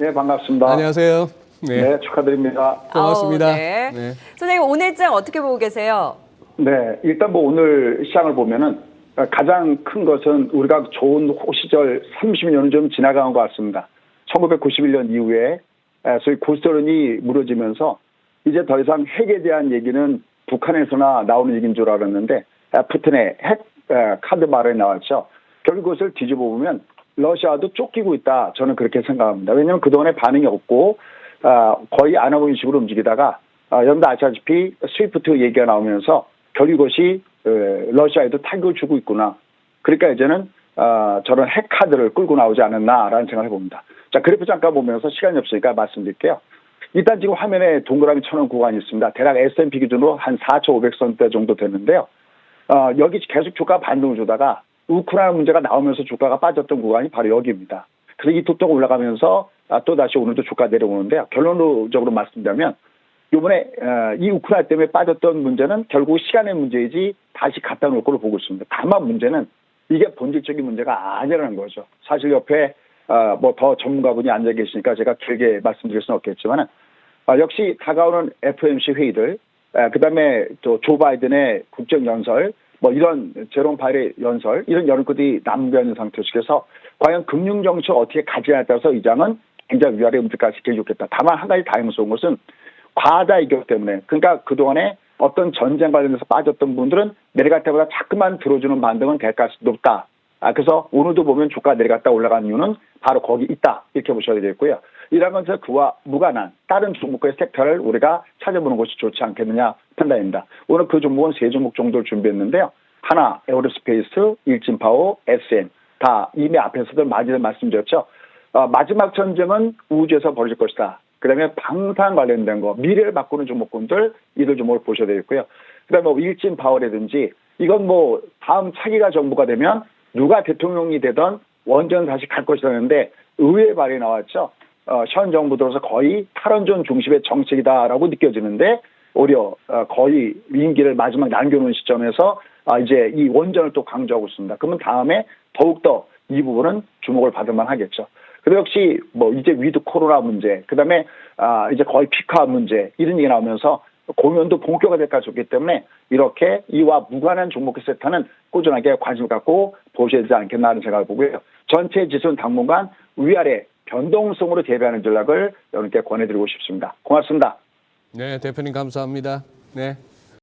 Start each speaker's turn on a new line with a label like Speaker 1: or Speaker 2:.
Speaker 1: 네, 반갑습니다.
Speaker 2: 안녕하세요.
Speaker 1: 네,
Speaker 2: 네.
Speaker 1: 축하드립니다.
Speaker 2: 고맙습니다.
Speaker 3: 아우, 네.
Speaker 2: 네.
Speaker 3: 선생님 오늘 장 어떻게 보고 계세요?
Speaker 1: 네, 일단 뭐 오늘 시장을 보면은 가장 큰 것은 우리가 좋은 호시절 30년은 좀 지나간 것 같습니다. 1991년 이후에 소위 고스란히 무너지면서 이제 더 이상 핵에 대한 얘기는 북한에서나 나오는 얘기인 줄 알았는데 푸틴의 핵 에, 카드 말에 나왔죠. 결국 그것을 뒤집어 보면 러시아도 쫓기고 있다. 저는 그렇게 생각합니다. 왜냐하면 그동안에 반응이 없고 아, 거의 안 하고 있는 식으로 움직이다가 아, 여러분도 아시다시피 스위프트 얘기가 나오면서 결국 이것이 에, 러시아에도 타격을 주고 있구나. 그러니까 이제는 아, 저런 핵 카드를 끌고 나오지 않았나라는 생각을 해봅니다. 자 그래프 잠깐 보면서 시간이 없으니까 말씀드릴게요. 일단 지금 화면에 동그라미 쳐놓은 구간이 있습니다. 대략 S&P 기준으로 한 4,500선대 정도 되는데요. 어, 여기 계속 주가 반등을 주다가 우크라이나 문제가 나오면서 주가가 빠졌던 구간이 바로 여기입니다. 그래서 이 툭툭 올라가면서 아, 또 다시 오늘도 주가 내려오는데요. 결론적으로 말씀드리면 이번에 어, 이 우크라이나 때문에 빠졌던 문제는 결국 시간의 문제이지 다시 갖다 놓을 걸로 보고 있습니다. 다만 문제는 이게 본질적인 문제가 아니라는 거죠. 사실 옆에 어, 뭐더 전문가분이 앉아 계시니까 제가 길게 말씀드릴 수는 없겠지만 아, 역시 다가오는 FOMC 회의들, 그 다음에 또 조 바이든의 국정 연설, 뭐 이런 제롬 파일의 연설, 이런 여론들이 남겨 있는 상태 속에서 과연 금융 정책 어떻게 가지냐에 따라서 이 장은 굉장히 위아래 움직까지 길겠다. 다만 한 가지 다행스러운 것은 과다 이격 때문에 그러니까 그동안에 어떤 전쟁 관련해서 빠졌던 분들은 내려갈 때보다 자꾸만 들어주는 반등은 될 가능성이 높다. 아, 그래서 오늘도 보면 주가 내려갔다 올라간 이유는 바로 거기 있다. 이렇게 보셔야 되겠고요. 이러면서 그와 무관한 다른 종목의 섹터를 우리가 찾아보는 것이 좋지 않겠느냐 판단입니다. 오늘 그 종목은 세 종목 정도를 준비했는데요. 하나, 에어로스페이스, 일진파워, SM. 다 이미 앞에서도 많이들 말씀드렸죠. 어, 마지막 전쟁은 우주에서 벌어질 것이다. 그 다음에 방산 관련된 거, 미래를 바꾸는 종목군들, 이들 종목을 보셔야 되겠고요. 그 다음에 뭐 일진 파워라든지, 이건 뭐 다음 차기가 정부가 되면 누가 대통령이 되던 원전 다시 갈 것이라는데 의회 발이 나왔죠. 어, 현 정부 들어서 거의 탈원전 중심의 정책이다라고 느껴지는데 오히려 어, 거의 임기를 마지막 남겨놓은 시점에서 아, 이제 이 원전을 또 강조하고 있습니다. 그러면 다음에 더욱더 이 부분은 주목을 받을 만 하겠죠. 그리고 역시 뭐 이제 위드 코로나 문제, 그 다음에 아, 이제 거의 피카 문제 이런 얘기 나오면서 공연도 본격화될 가지고 있기 때문에 이렇게 이와 무관한 종목의 세타는 꾸준하게 관심을 갖고 보셔야 되지 않겠나 하는 생각을 보고요. 전체 지수는 당분간 위아래 변동성으로 대비하는 전략을 여러분께 권해드리고 싶습니다. 고맙습니다.
Speaker 2: 네, 대표님 감사합니다. 네.